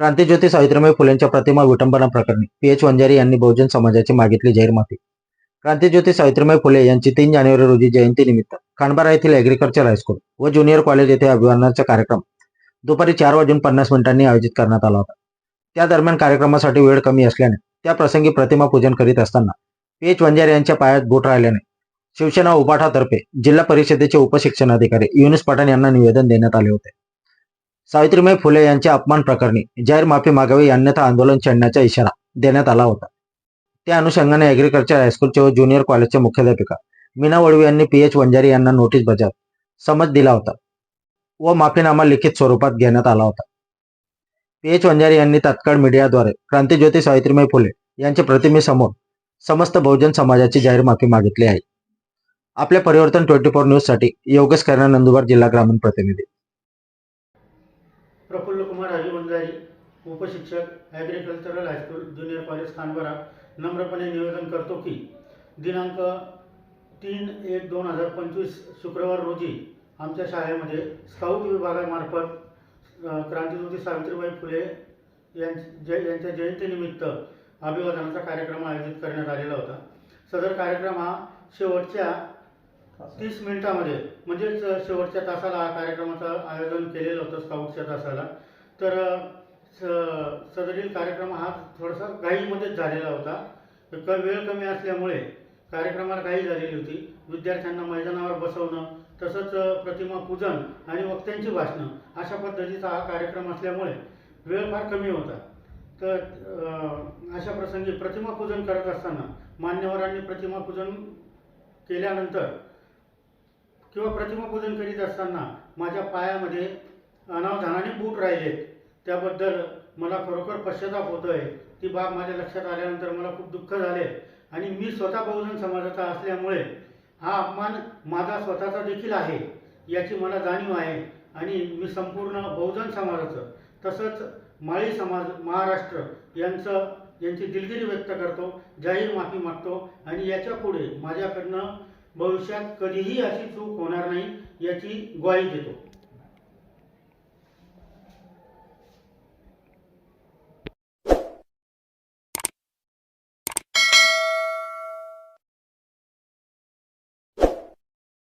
क्रांतीज्योती सावित्रीबाई फुलेंच्या प्रतिमा विटंबना प्रकरणी पी एच वंजारी यांनी बहुजन समाजाची मागितली जाहीर माफी क्रांतीज्योती सावित्रीबाई फुले यांची तीन जानेवारी रोजी जयंतीनिमित्त खांडबारा येथील ऍग्रीकल्चर हायस्कूल व ज्युनियर कॉलेज येथे अभिवादनाचा कार्यक्रम दुपारी चार वाजून पन्नास मिनिटांनी आयोजित करण्यात आला होता. त्या दरम्यान कार्यक्रमासाठी वेळ कमी असल्याने त्या प्रसंगी प्रतिमा पूजन करीत असताना पी एच वंजारी यांच्या पायात बोट राहिल्याने शिवसेना उपाठातर्फे जिल्हा परिषदेचे उपशिक्षणाधिकारी युनुस पठाण यांना निवेदन देण्यात आले होते. सावित्रीबाई फुले यांच्या अपमान प्रकरणी जाहीर माफी मागावी अन्यथा आंदोलन छेडण्याचा इशारा देण्यात आला होता. त्या अनुषंगाने ॲग्रिकल्चर हायस्कूलचे व ज्युनियर कॉलेजच्या मुख्याध्यापिका मीना वडवी यांनी पी एच वंजारी यांना नोटीस बजावत समज दिला होता व माफीनामा लिखित स्वरूपात घेण्यात आला होता. पी एच वंजारी यांनी तात्काळ मीडियाद्वारे क्रांतीज्योती सावित्रीबाई फुले यांच्या प्रतिमेसमोर समस्त बहुजन समाजाची जाहीर माफी मागितली आहे. आपल्या परिवर्तन ट्वेंटी फोर न्यूजसाठी योगेश करणा नंदुरबार जिल्हा ग्रामीण प्रतिनिधी. Kumar उपशिक्षक agricultural high school junior college Khanwara नम्रपणे निवेदन करतो की दिनांक तीन एक दोन हजार पंचवीस शुक्रवार रोजी आमच्या शाळेमध्ये स्काउट विभागामार्फत क्रांतिज्योती सावित्रीबाई फुले यांच्या जय यांच्या जयंतीनिमित्त अभिवादनाचा कार्यक्रम आयोजित करण्यात आलेला होता. सदर कार्यक्रम हा शेवटच्या तीस मिनिटामध्ये म्हणजेच शेवटच्या तासाला हा कार्यक्रमाचं आयोजन केलेलं होतं स्काउटच्या तासाला. तर स सदरील कार्यक्रम हा थोडासा घाईमध्येच झालेला होता. क वेळ कमी असल्यामुळे कार्यक्रमाला घाई झालेली होती. विद्यार्थ्यांना मैदानावर बसवणं तसंच प्रतिमा पूजन आणि वक्त्यांची भाषणं अशा पद्धतीचा हा कार्यक्रम असल्यामुळे वेळ फार कमी होता. तर अशा प्रसंगी प्रतिमा पूजन करत असताना मान्यवरांनी प्रतिमा पूजन केल्यानंतर किंवा प्रतिमा पूजन करीत असताना माझ्या पायामध्ये अनावधानाने बूट राहिलेत. त्याबद्दल मला खरोखर पश्चाताप होतो आहे ती बाब माझ्या लक्षात आल्यानंतर मला खूप दुःख झाले. आणि मी स्वतः बहुजन समाजाचा असल्यामुळे हा अपमान माझा स्वतःचा देखील आहे याची मला जाणीव आहे. आणि मी संपूर्ण बहुजन समाजाचं तसंच माळी समाज महाराष्ट्र यांचं यांची दिलगिरी व्यक्त करतो जाहीर माफी मागतो. आणि याच्यापुढे माझ्याकडनं भविष्यात कधीही अशी चूक होणार नाही याची ग्वाही देतो.